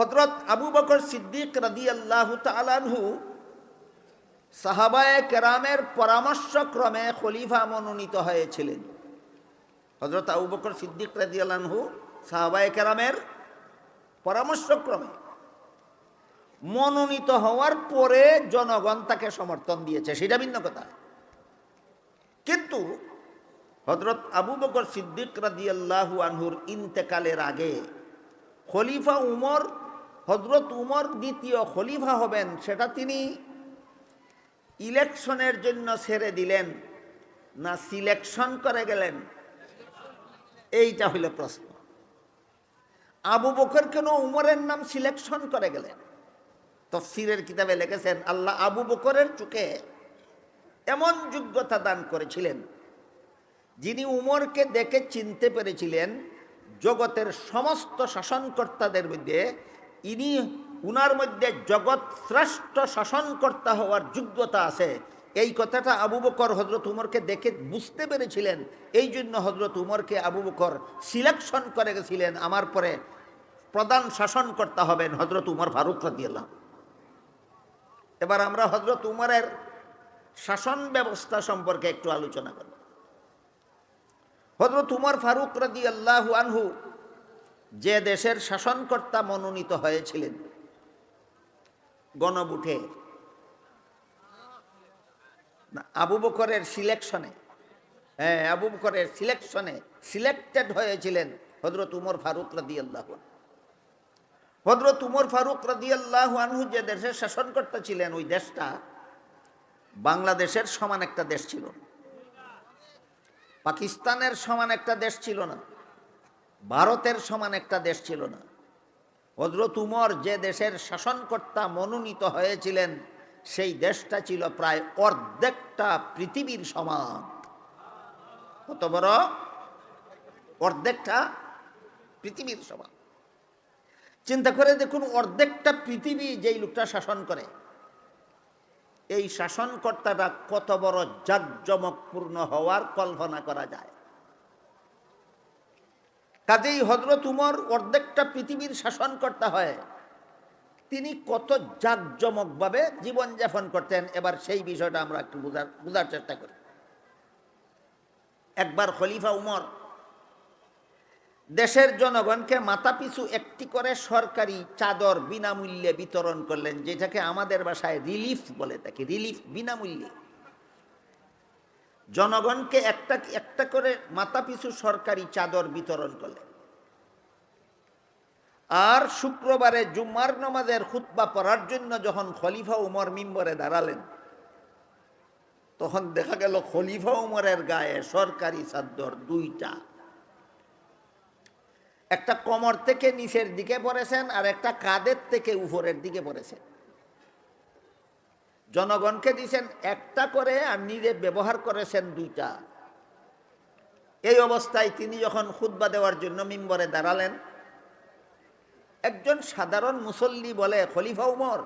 হজরত আবু বকর সিদ্দিক রাদি আল্লাহ তালানহু সাহাবায় কেরামের পরামর্শক্রমে খলিফা মনোনীত হয়েছিলেন। হজরত আবু বকর সিদ্দিক রাদি আল্লাহু সাহাবায় কেরামের পরামর্শক্রমে মনোনীত হওয়ার পরে জনগণ তাকে সমর্থন দিয়েছে, সেটা ভিন্ন কথা। কিন্তু হজরত আবু বকর সিদ্দিক রাদিয়াল্লাহু আনহুর ইন্তেকালের আগে খলিফা উমর হজরত উমর দ্বিতীয় খলিফা হবেন, সেটা তিনি ইলেকশনের জন্য ছেড়ে দিলেন। না সিলেকশন করে গেলেন? এইটা হইল প্রশ্ন। আবু বকর কেন উমরের নাম সিলেকশন করে গেলেন? তফসিরের কিতাবে লিখেছেন, আল্লাহ আবু বকরের চোখে এমন যোগ্যতা দান করেছিলেন, যিনি উমরকে দেখে চিনতে পেরেছিলেন, জগতের সমস্ত শাসনকর্তাদের মধ্যে ইনি উনার মধ্যে জগৎ শ্রেষ্ঠ শাসনকর্তা হওয়ার যোগ্যতা আছে। এই কথাটা আবু বকর হজরত উমরকে দেখে বুঝতে পেরেছিলেন। এই জন্য হজরত উমরকে আবু বকর সিলেকশন করে গেছিলেন। আমার পরে প্রধান শাসনকর্তা হবেন হজরত উমর ফারুক রাদিয়াল্লাহ এবার আমরা হজরত উমরের শাসন ব্যবস্থা সম্পর্কে একটু আলোচনা করব। হজরত উমর ফারুক রাদি আল্লাহ আনহু যে দেশের শাসনকর্তা মনোনীত হয়েছিলেন। গণবুঠে আবু বকরের সিলেকশনে। হ্যাঁ আবু বকরের সিলেকশনে সিলেক্টেড হয়েছিলেন হজরত উমর ফারুক রাদি আল্লাহ হজরত উমর ফারুক রাদি আল্লাহ আনহু যে দেশের শাসনকর্তা ছিলেন, ওই দেশটা বাংলাদেশের সমান একটা দেশ ছিল পাকিস্তানের সমান একটা দেশ ছিল না। ভারতের সমান একটা দেশ ছিল না। হজরত উমর যে দেশের শাসনকর্তা মনোনীত হয়েছিলেন, সেই দেশটা ছিল প্রায় অর্ধেকটা পৃথিবীর সমান। কত বড়? অর্ধেকটা পৃথিবীর সমান। চিন্তা করে দেখুন, অর্ধেকটা পৃথিবী যেই লোকটা শাসন করে, এই শাসনকর্তাটা কত বড় জাকজমকপূর্ণ হওয়ার কল্পনা করা যায়। কাজেই হজরত উমর অর্ধেকটা পৃথিবীর শাসনকর্তা হয়। তিনি কত জাকজমকভাবে জীবনযাপন করতেন, এবার সেই বিষয়টা আমরা একটু বোঝার বোঝার চেষ্টা করি। একবার খলিফা উমর দেশের জনগণকে মাথাপিছু একটি করে সরকারি চাদর বিনামূল্যে বিতরণ করলেন, যেটাকে আমাদের ভাষায় রিলিফ বলে থাকি, রিলিফ বিনামূল্যে। জনগণকে একটা একটা করে মাথাপিছু সরকারি চাদর বিতরণ করলেন। আর শুক্রবারে জুম্মার নমাজের খুতবা পড়ার জন্য যখন খলিফা উমর মিম্বরে দাঁড়ালেন, তখন দেখা গেল খলিফা উমরের গায়ে সরকারি চাদর দুইটা। একটা কোমর থেকে নিচের দিকে পড়েছেন আর একটা কাদের থেকে উপরের দিকে পড়েছেন। জনগণকে দিয়েছেন একটা করে আর নিজে ব্যবহার করেছেন দুইটা। এই অবস্থায় তিনি যখন খুদ্া দেওয়ার জন্য মিম্বরে দাঁড়ালেন, একজন সাধারণ মুসল্লি বলে, খলিফা উমর,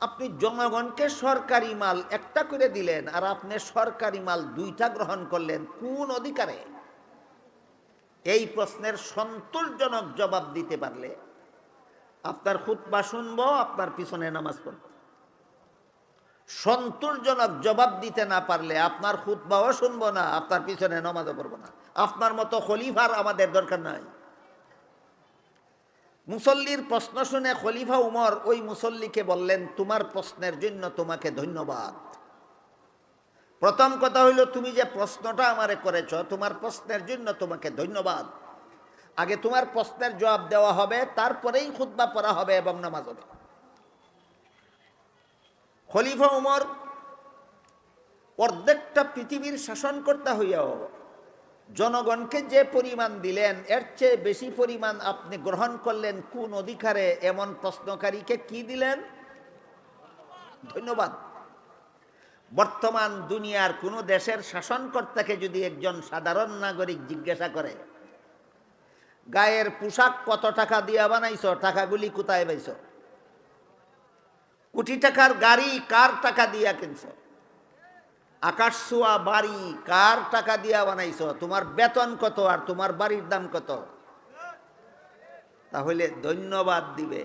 আপনি জনগণকে সরকারি মাল একটা করে দিলেন আর আপনি সরকারি মাল দুইটা গ্রহণ করলেন, কোন অধিকারে? এই প্রশ্নের সন্তোষজনক জবাব দিতে পারলে আপনার খুতবা শুনব, আপনার পিছনে নামাজ পড়ব। সন্তোষজনক জবাব দিতে না পারলে আপনার খুতবাও শুনব না, আপনার পিছনে নামাজও পড়ব না। আপনার মতো খলিফার আমাদের দরকার নাই। মুসল্লির প্রশ্ন শুনে খলিফা উমর ওই মুসল্লিকে বললেন, তোমার প্রশ্নের জন্য তোমাকে ধন্যবাদ। প্রথম কথা হইল, তুমি যে প্রশ্নটা আমারে করেছ, তোমার প্রশ্নের জন্য তোমাকে ধন্যবাদ। আগে তোমার প্রশ্নের জবাব দেওয়া হবে, তারপরেই খুদ্া পড়া হবে এবং নামাজ হবে। খলিফা উমর অর্ধেকটা পৃথিবীর শাসনকর্তা হইয়াও জনগণকে যে পরিমাণ দিলেন, এর চেয়ে বেশি পরিমাণ আপনি গ্রহণ করলেন কোন অধিকারে, এমন প্রশ্নকারীকে কি দিলেন? ধন্যবাদ। বর্তমান দুনিয়ার কোনো দেশের শাসনকর্তাকে যদি একজন সাধারণ নাগরিক জিজ্ঞাসা করে, গায়ের পোশাক কত টাকা দিয়া বানাইছ, টাকাগুলি কোথায় পাইছ? কোটি টাকার গাড়ি কার টাকা দিয়া কিনছ? আকাশ ছোঁয়া বাড়ি কার টাকা দিয়া বানাইছ? তোমার বেতন কত আর তোমার বাড়ির দাম কত? তাহলে ধন্যবাদ দিবে।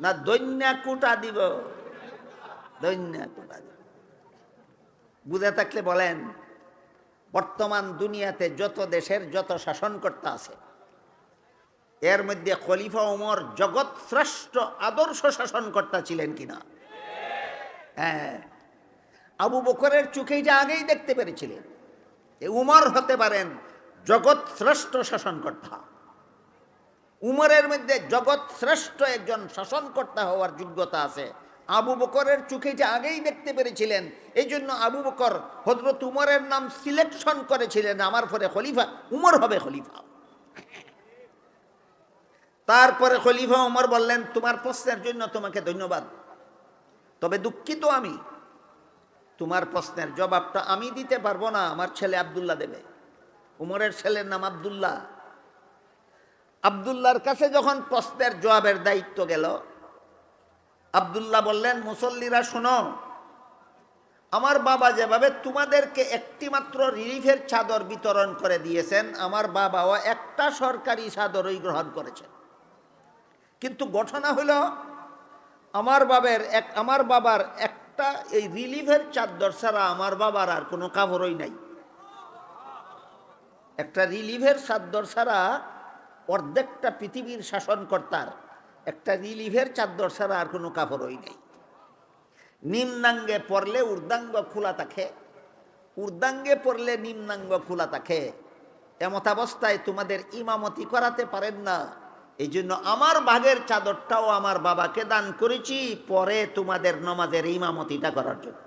না দৈন্যা কুটা দিব। দৈন্যা কুটা দিব। বুঝে থাকলে বলেন, বর্তমান দুনিয়াতে যত দেশের যত শাসনকর্তা আছে এর মধ্যে খলিফা ওমর জগৎ শ্রেষ্ঠ আদর্শ শাসনকর্তা ছিলেন কিনা? হ্যাঁ। আবু বকরের চোখে এটা আগেই দেখতে পেরেছিলেন। যে উমর হতে পারেন জগৎ শ্রেষ্ঠ শাসনকর্তা। উমরের মধ্যে জগৎ শ্রেষ্ঠ একজন শাসনকর্তা হওয়ার যোগ্যতা আছে। আবু বকরের চোখে এটা আগেই দেখতে পেরেছিলেন এই জন্য আবু বকর হজরত উমরের নাম সিলেকশন করেছিলেন। আমার পরে খলিফা, উমর হবে খলিফা। তারপরে খলিফা উমর বললেন, তোমার প্রশ্নের জন্য তোমাকে ধন্যবাদ। তবে দুঃখিত আমি। তোমার প্রশ্নের জবাবটা আমি দিতে পারব না, আমার ছেলে আবদুল্লাহ দেবে। উমরের ছেলের নাম আবদুল্লাহ। আবদুল্লাহর কাছে যখন প্রশ্নের জবাবের দায়িত্ব গেল, আবদুল্লাহ বললেন, মুসল্লিরা, শোনো, আমার বাবা যেভাবে তোমাদেরকে একটি মাত্র রিলিফের চাদর বিতরণ করে দিয়েছেন, আমার বাবাও একটা সরকারি চাদরই গ্রহণ করেছেন। কিন্তু ঘটনা হলো, আমার বাবার এক, আমার বাবার একটা এই রিলিফের চাদর ছাড়া আমার বাবার আর কোনো কাপড়ই নাই। একটা রিলিফের চাদর ছাড়া অর্ধেকটা পৃথিবীর শাসনকর্তার একটা রিলিফের চাদর ছাড়া আর কোনো কাপড়ই নাই। নিম্নাঙ্গে পড়লে ঊর্ধ্বাঙ্গ খোলা থাকে, ঊর্ধ্বাঙ্গে পড়লে নিম্নাঙ্গ খোলা থাকে। এমতাবস্থায় তোমাদের ইমামতি করাতে পারেন না। এই জন্য আমার ভাগের চাদরটাও আমার বাবাকে দান করেছি, পরে তোমাদের নমাজের ইমামতিটা করার জন্য।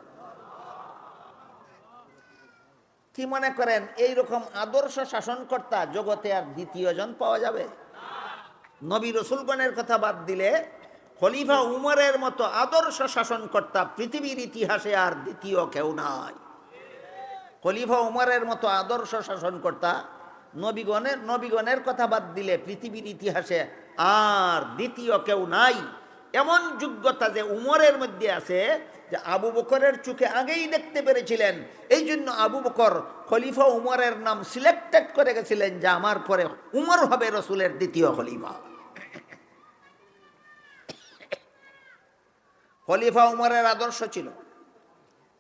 কি মনে করেন এই রকম আদর্শ শাসনকর্তা জগতে আর দ্বিতীয় জন পাওয়া যাবে? নবী রসুলগণের কথা বাদ দিলে খলিফা উমরের মতো আদর্শ শাসনকর্তা পৃথিবীর ইতিহাসে আর দ্বিতীয় কেউ নাই। খলিফা উমরের মতো আদর্শ শাসনকর্তা নবীগণের নবীগণের কথা বাদ দিলে পৃথিবীর ইতিহাসে আর দ্বিতীয় কেউ নাই। এমন যোগ্যতা যে উমরের মধ্যে আছে, যে আবু বকরের চোখে আগেই দেখতে পেরেছিলেন। এই জন্য আবু বকর খলিফা উমরের নাম সিলেক্টেড করে গেছিলেন যে আমার পরে উমর হবে রসুলের দ্বিতীয় খলিফা। খলিফা উমরের আদর্শ ছিল।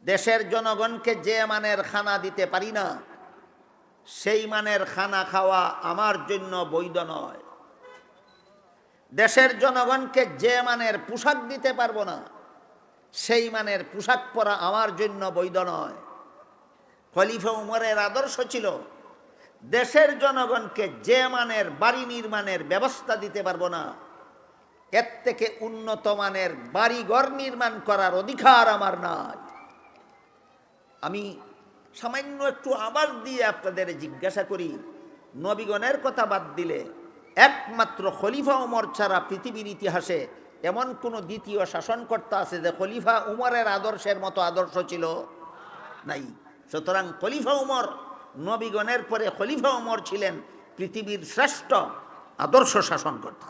দেশের জনগণকে যে মানের খানা দিতে পারি না সেই মানের খানা খাওয়া আমার জন্য বৈধ নয়। দেশের জনগণকে যে মানের পোশাক দিতে পারব না, সেই মানের পোশাক পরা আমার জন্য বৈধ নয়। খলিফা উমরের আদর্শ ছিল, দেশের জনগণকে যে মানের বাড়ি নির্মাণের ব্যবস্থা দিতে পারব না, এর থেকে উন্নত মানের বাড়িঘর নির্মাণ করার অধিকার আমার নাই। আমি সামান্য একটু আবার দিয়ে আপনাদের জিজ্ঞাসা করি, নবীগণের কথা বাদ দিলে একমাত্র খলিফা উমর ছাড়া পৃথিবীর ইতিহাসে এমন কোনো দ্বিতীয় শাসনকর্তা আছে যে খলিফা উমরের আদর্শের মতো আদর্শ ছিল নাই। সুতরাং খলিফা উমর, নবীগণের পরে খলিফা উমর ছিলেন পৃথিবীর শ্রেষ্ঠ আদর্শ শাসনকর্তা।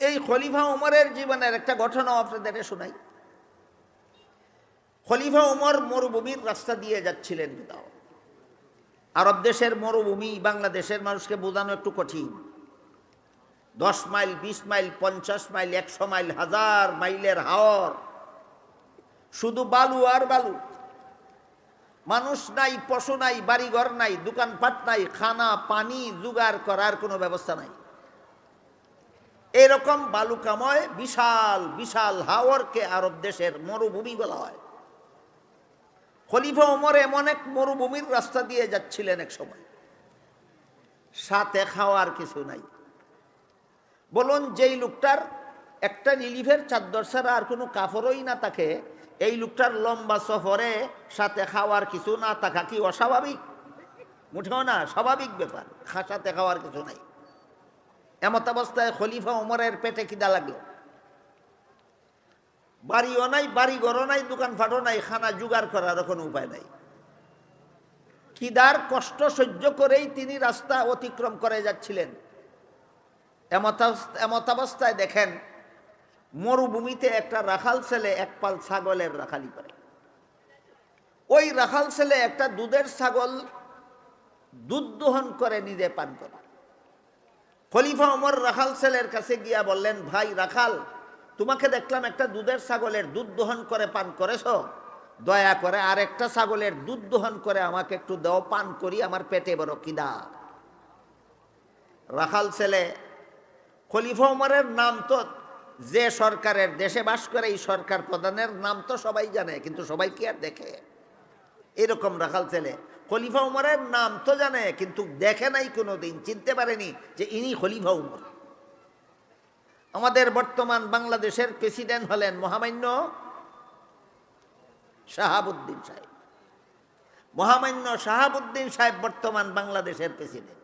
এই খলিফা উমরের জীবনের একটা ঘটনাও আপনাদের শোনাই। খলিফা উমর মরুভূমির রাস্তা দিয়ে যাচ্ছিলেন কোথাও আরব দেশের মরুভূমি বাংলাদেশের মানুষকে বোঝানো একটু কঠিন। দশ মাইল, বিশ মাইল, পঞ্চাশ মাইল, একশো মাইল, হাজার মাইলের হাওর। শুধু বালু আর বালু। মানুষ নাই, পশু নাই, বাড়িঘর নাই, দোকানপাট নাই, খানা, পানি, জোগাড় করার কোনো ব্যবস্থা নাই। এরকম বালুকাময়, বিশাল বিশাল হাওরকে আরব দেশের মরুভূমি বলা হয়। খলিফা ওমর এমন এক মরুভূমির রাস্তা দিয়ে যাচ্ছিলেন এক সময়। সাথে খাওয়ার কিছু নাই। বলুন, যেই লোকটার একটা রিলিফের চাদর ছাড়া আর কোনো কাপড়ই না থাকে, এই লোকটার লম্বা সফরে সাথে খাওয়ার কিছু না থাকা কি অস্বাভাবিক? মুঠেও না, স্বাভাবিক ব্যাপার। সাথে খাওয়ার কিছু নাই। এমত অবস্থায় খলিফা ওমরের পেটে কিদা লাগল। বাড়িও নাই বাড়ি ঘরও নাই দোকান ফাটও নাই, খানা জোগাড় করার কোনো উপায় নাই। কিদার কষ্ট সহ্য করেই তিনি রাস্তা অতিক্রম করে যাচ্ছিলেন। এমতাবস্থায় দেখেন, মরুভূমিতে একটা রাখাল ছেলে এক পাল ছাগলের রাখালি করে। ওই রাখাল ছেলে একটা দুধের ছাগল দুধ দোহন করে নিজে পান করে। খলিফা ওমর রাখাল ছেলের কাছে গিয়া বললেন, ভাই রাখাল তোমাকে দেখলাম একটা দুধের ছাগলের দুধ দোহন করে পান করেছ? দয়া করে আর একটা ছাগলের দুধ দোহন করে আমাকে একটু দেও, পান করি, আমার পেটে বড় কিদা রাখাল ছেলে, খলিফা উমরের নাম তো যে সরকারের দেশে বাস করে, এই সরকার প্রধানের নাম তো সবাই জানে, কিন্তু সবাই কি আর দেখে? এরকম রাখাল ছেলে, খলিফা উমরের নাম তো জানে, কিন্তু দেখে নাই কোনো দিন চিনতে পারেনি যে ইনি খলিফা উমর। আমাদের বর্তমান বাংলাদেশের প্রেসিডেন্ট হলেন মহামান্য শাহাবুদ্দিন সাহেব। মহামান্য শাহাবুদ্দিন সাহেব বর্তমান বাংলাদেশের প্রেসিডেন্ট।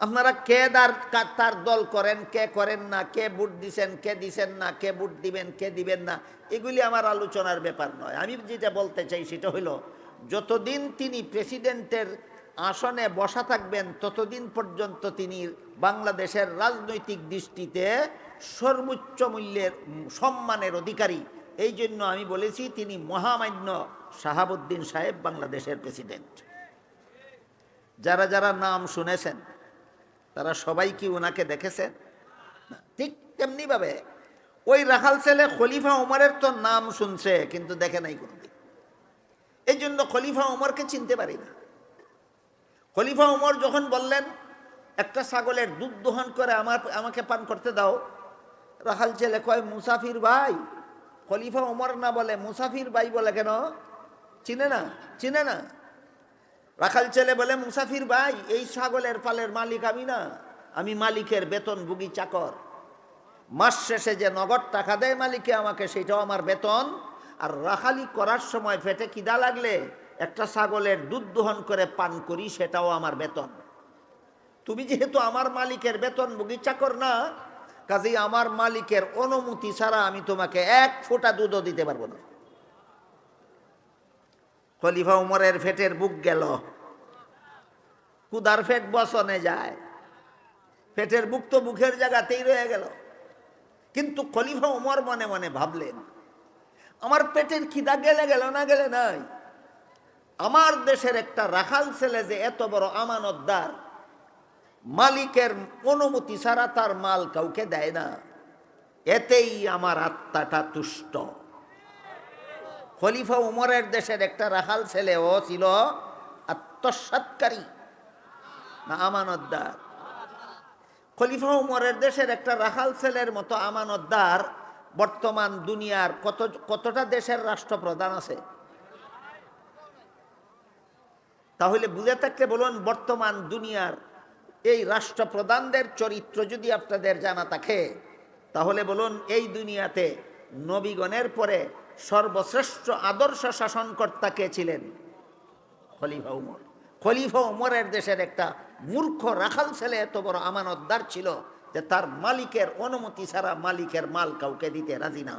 আপনারা কে দার তার দল করেন, কে করেন না, কে ভোট দিছেন, কে দিছেন না, কে ভোট দিবেন, কে দিবেন না, এগুলি আমার আলোচনার ব্যাপার নয়। আমি যেটা বলতে চাই সেটা হলো, যতদিন তিনি প্রেসিডেন্টের আসনে বসা থাকবেন, ততদিন পর্যন্ত তিনি বাংলাদেশের রাজনৈতিক দৃষ্টিতে সর্বোচ্চ মূল্যের সম্মানের অধিকারী। এই জন্য আমি বলেছি, তিনি মহামান্য শাহাবুদ্দিন সাহেব বাংলাদেশের প্রেসিডেন্ট। যারা যারা নাম শুনেছেন, তারা সবাই কি ওনাকে দেখেছেন? ঠিক তেমনিভাবে ওই রাখাল ছেলে খলিফা ওমরের তো নাম শুনছে, কিন্তু দেখে নাই কোনোদিন। এই জন্য খলিফা ওমরকে চিনতে পারি না। খলিফা ওমর যখন বললেন, একটা ছাগলের দুধ দোহন করে আমার, আমাকে পান করতে দাও। রাখাল ছেলে কয়, মুসাফির ভাই। খলিফা ওমর না বলে, মুসাফির ভাই বলে কেন? চিনে না চিনে না। রাখাল ছেলে বলে, মুসাফির ভাই, এই ছাগলের পালের মালিক আমি না। আমি মালিকের বেতন বুগি চাকর। মাস শেষে যে নগদ টাকা দেয় মালিকে আমাকে, সেটাও আমার বেতন। আর রাখালি করার সময় পেটে কিদা লাগলে একটা ছাগলের দুধ দোহন করে পান করি, সেটাও আমার বেতন। তুমি যেহেতু আমার মালিকের বেতন বুগি চাকর না, কাজেই আমার মালিকের অনুমতি ছাড়া আমি তোমাকে এক ফোঁটা দুধও দিতে পারব না। খলিফা উমরের ফেটের বুক গেল। কুদার ফেট বসনে যায়। ফেটের বুক তো বুকের জায়গাতেই রয়ে গেল। কিন্তু খলিফা উমর মনে মনে ভাবলেন, আমার পেটের খিদা গেলে গেল না গেলে নাই? আমার দেশের একটা রাখাল ছেলে যে এত বড় আমানতদার, মালিকের অনুমতি ছাড়া তার মাল কাউকে দেয় না। এতেই আমার আত্মাটা তুষ্ট। খলিফা উমরের দেশের একটা রাখাল ছেলে, ও ছিল আত্মসাৎকারী, না আমানতদার। খলিফা উমরের দেশের একটা রাখাল ছেলের মতো আমানতদার বর্তমান দুনিয়ার কত, কতটা দেশের রাষ্ট্রপ্রধান আছে? তাহলে বুঝে থাকলে বলুন, বর্তমান দুনিয়ার এই রাষ্ট্রপ্রধানদের চরিত্র যদি আপনাদের জানা থাকে, তাহলে বলুন, এই দুনিয়াতে নবীগণের পরে সর্বশ্রেষ্ঠ আদর্শ শাসনকর্তা কে ছিলেন? খলিফা উমর। খলিফা উমরের দেশের একটা মূর্খ রাখাল ছেলে এত বড় আমানতদার ছিল যে তার মালিকের অনুমতি ছাড়া মালিকের মাল কাউকে দিতে রাজি না।